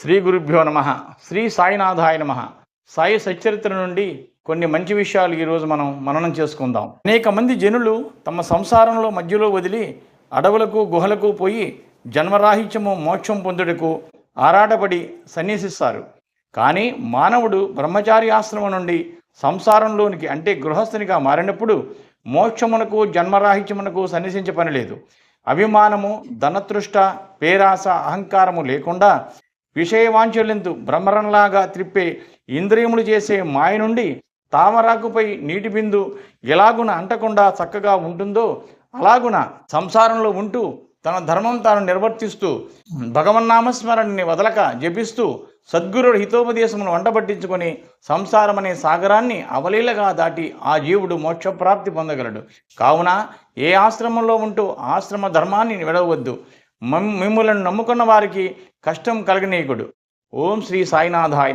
శ్రీ గురుభ్యో నమ. శ్రీ సాయినాథాయ నమ. సాయి సచరిత్ర నుండి కొన్ని మంచి విషయాలు ఈరోజు మనం మననం చేసుకుందాం. అనేక మంది జనులు తమ సంసారంలో మధ్యలో వదిలి అడవులకు గుహలకు పోయి జన్మరాహిత్యము మోక్షం పొందుటకు ఆరాటపడి సన్యసిస్తారు. కానీ మానవుడు బ్రహ్మచారి ఆశ్రమం నుండి సంసారంలోనికి అంటే గృహస్థునిగా మారినప్పుడు మోక్షమునకు జన్మరాహిత్యమునకు సన్యసించ పని లేదు. అభిమానము ధనతృష్ట పేరాస అహంకారము లేకుండా విషయవాంఛలంతు భ్రమరంలాగా త్రిప్పే ఇంద్రియములు చేసే మాయ నుండి తామరాకుపై నీటి బిందు ఎలాగున అంటకుండా చక్కగా ఉంటుందో అలాగున సంసారంలో ఉంటూ తన ధర్మం తాను నిర్వర్తిస్తూ భగవన్నామస్మరణని వదలక జపిస్తూ సద్గురుడు హితోపదేశమును వంటబట్టించుకొని సంసారం అనే సాగరాన్ని అవలీలగా దాటి ఆ జీవుడు మోక్షప్రాప్తి పొందగలడు. కావున ఏ ఆశ్రమంలో ఉంటూ ఆశ్రమ ధర్మాన్ని విడవద్దు. మిమ్ములను నమ్ముకున్న వారికి కష్టం కలగనీయకుడు. ఓం శ్రీ సాయినాథాయ